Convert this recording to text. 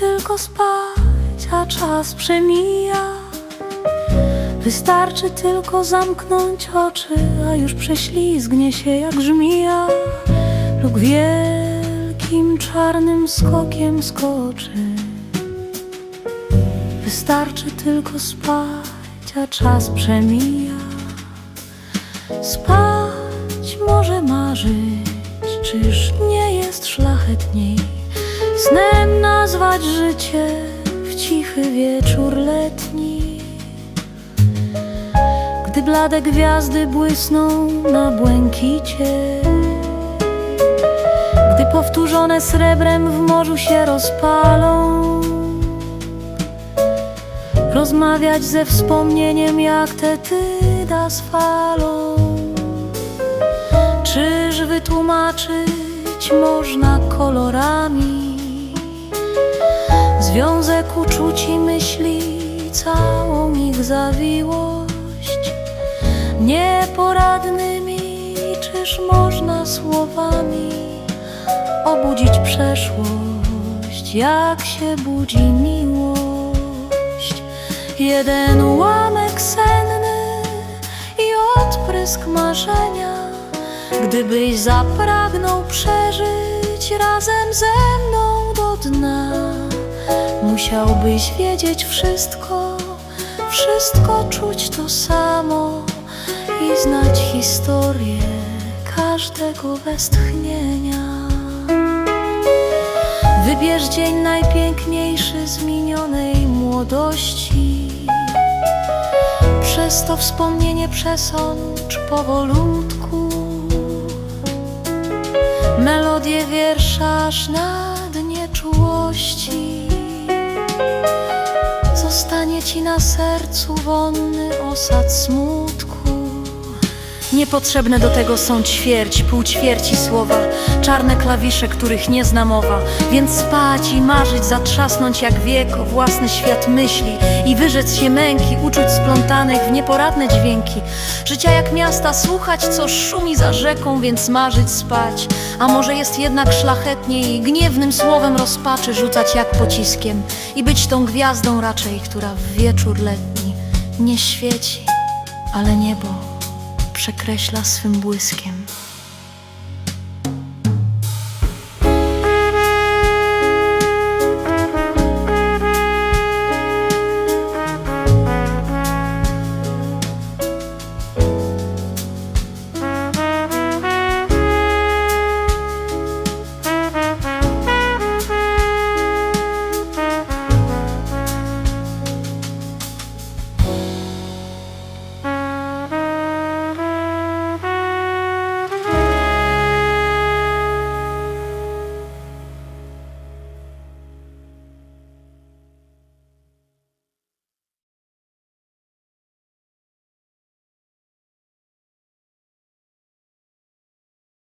tylko spać, a czas przemija. Wystarczy tylko zamknąć oczy, a już prześlizgnie się jak żmija lub wielkim czarnym skokiem skoczy. Wystarczy tylko spać, a czas przemija. Spać może marzyć, czyż nie jest szlachetniej snem nazwać życie w cichy wieczór letni. Gdy blade gwiazdy błysną na błękicie, gdy powtórzone srebrem w morzu się rozpalą. Rozmawiać ze wspomnieniem jak te tyda z falą Czyż wytłumaczyć można kolorami Związek uczuć i myśli, całą ich zawiłość. Nieporadnymi, czyż można słowami Obudzić przeszłość, jak się budzi miłość? Jeden ułamek senny i odprysk marzenia. Gdybyś zapragnął przeżyć razem ze mną do dna Musiałbyś wiedzieć wszystko, wszystko czuć to samo I znać historię każdego westchnienia Wybierz dzień najpiękniejszy z minionej młodości. Przez to wspomnienie przesącz powolutku. Melodię wiersza aż na dnie czułości. Ci na sercu wonny osad smutku. Niepotrzebne do tego są ćwierć, półćwierci słowa, czarne klawisze, których nie zna mowa. Więc spać i marzyć, zatrzasnąć jak wiek własny świat myśli i wyrzec się męki, uczuć splątanych w nieporadne dźwięki. Życia jak miasta, słuchać, co szumi za rzeką, więc marzyć, spać. A może jest jednak szlachetniej gniewnym słowem rozpaczy rzucać jak pociskiem i być tą gwiazdą raczej, która w wieczór letni nie świeci, ale niebo przekreśla swym błyskiem.